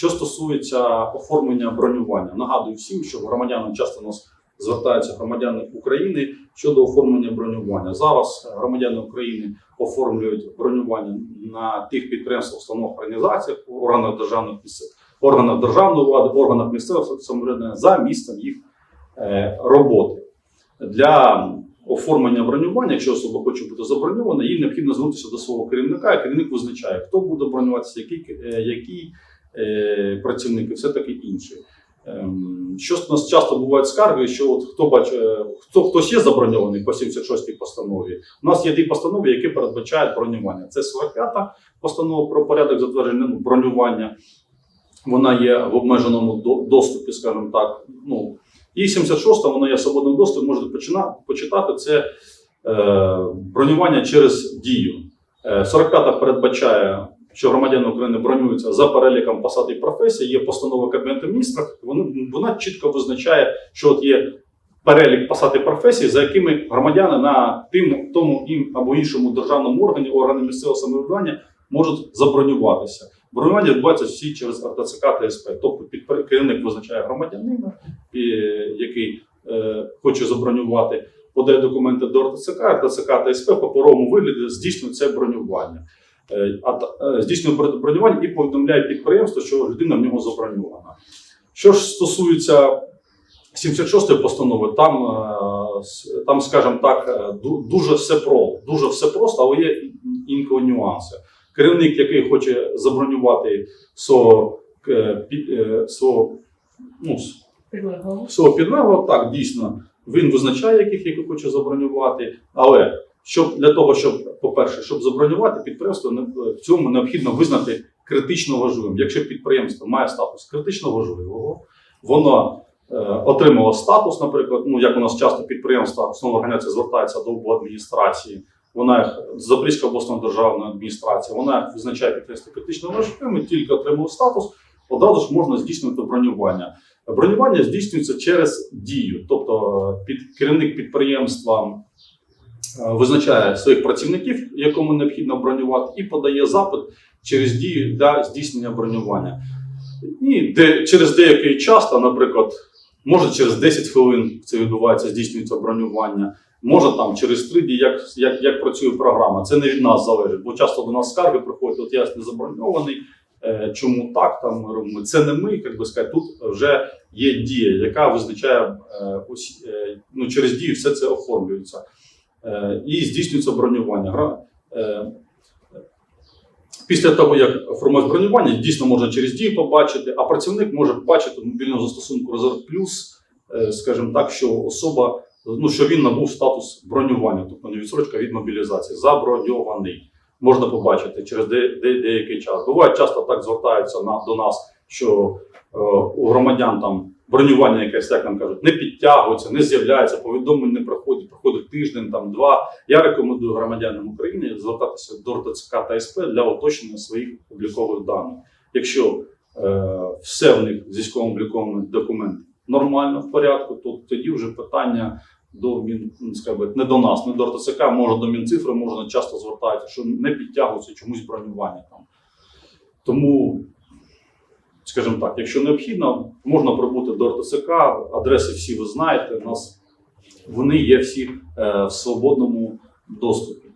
Що стосується оформлення бронювання, нагадую всім, що громадяни часто нас звертаються громадяни України щодо оформлення бронювання. Зараз громадяни України оформлюють бронювання на тих підприємствах, установах, організаціях, органах державних органах державної влади, органах місцевого самоврядування за місцем їх е, роботи. Для оформлення бронювання, якщо особа хоче бути заброньована, їй необхідно звернутися до свого керівника, і керівник визначає, хто буде бронюватися, який, е, який е, працівник і все таке інше. Ем, Що у нас часто бувають скарги, що от хто бачить, хто хтось є заброньований по 76-й постанові. У нас є дві постанови, які передбачають бронювання. Це 45-та постанова про порядок затвердження ну, бронювання. Вона є в обмеженому доступі, скажімо так. Ну, і 76-та, вона є в свободному доступі, можете почина- почитати. Це е, бронювання через дію. Е, 45-та передбачає, що громадяни України бронюються за переліком посад і професій. Є постанова Кабінету міністрів. Вона, вона чітко визначає, що от є перелік посад і професій, за якими громадяни на тим, тому ім або іншому державному органі, органи місцевого самоврядування можуть забронюватися. Бронювання відбувається всі через РТЦК та СП. Тобто підпри- керівник визначає громадянина, який е, хоче забронювати, подає документи до РТЦК, РТЦК та СП в паперовому вигляді здійснює це бронювання. Е, е, здійснює бронювання і повідомляє підприємство, що людина в нього заброньована. Що ж стосується 76-ї постанови, там, е, там скажімо так, дуже все про, дуже все просто, але є інколи нюанси. Керівник, який хоче забронювати свого, свого, ну, свого підлеглого, так, дійсно, він визначає, яких яких хоче забронювати. Але щоб для того, щоб, по-перше, щоб забронювати підприємство, в цьому необхідно визнати критично важливим. Якщо підприємство має статус критично важливого, воно е, отримало статус, наприклад, ну як у нас часто підприємства, основна організація звертається до обладміністрації, вона їх Запорізька обласна державна адміністрація, вона їх визначає підприємство критично важливим, тільки отримав статус, одразу ж можна здійснювати бронювання. Бронювання здійснюється через дію, тобто під керівник підприємства визначає своїх працівників, якому необхідно бронювати, і подає запит через дію для здійснення бронювання. І де через деякий час, там, наприклад, може через 10 хвилин це відбувається, здійснюється бронювання. Може там через 3 дні, як, як, як працює програма. Це не від нас залежить, бо часто до нас скарги приходять, от я не заброньований. е, Чому так там ми робимо? Це не ми, як би сказати, тут вже є дія, яка визначає е, е, ну, через дію все це оформлюється. Е, І здійснюється бронювання. Е, Після того, як формують бронювання, дійсно можна через дію побачити, а працівник може бачити в застосунку Резерв Плюс, скажімо так, що особа, ну що він набув статус бронювання, тобто не відсрочка від мобілізації, заброньований. Можна побачити через де, де- деякий час. Буває, часто так звертаються на, до нас, що е, у громадян там бронювання якесь, як нам кажуть, не підтягується, не з'являється, повідомлень не приходить, проходить тиждень, там два. Я рекомендую громадянам України звертатися до РТЦК та СП для уточнення своїх облікових даних. Якщо е, все в них з військовим обліковим нормально в порядку, то тоді вже питання до Мін, ну, скажімо, не до нас, не до РТЦК, може до Мінцифри, можна часто звертаються, що не підтягується чомусь бронювання там. Тому, скажімо так, якщо необхідно, можна прибути до РТЦК, адреси всі ви знаєте, у нас вони є всі е, в свободному доступі.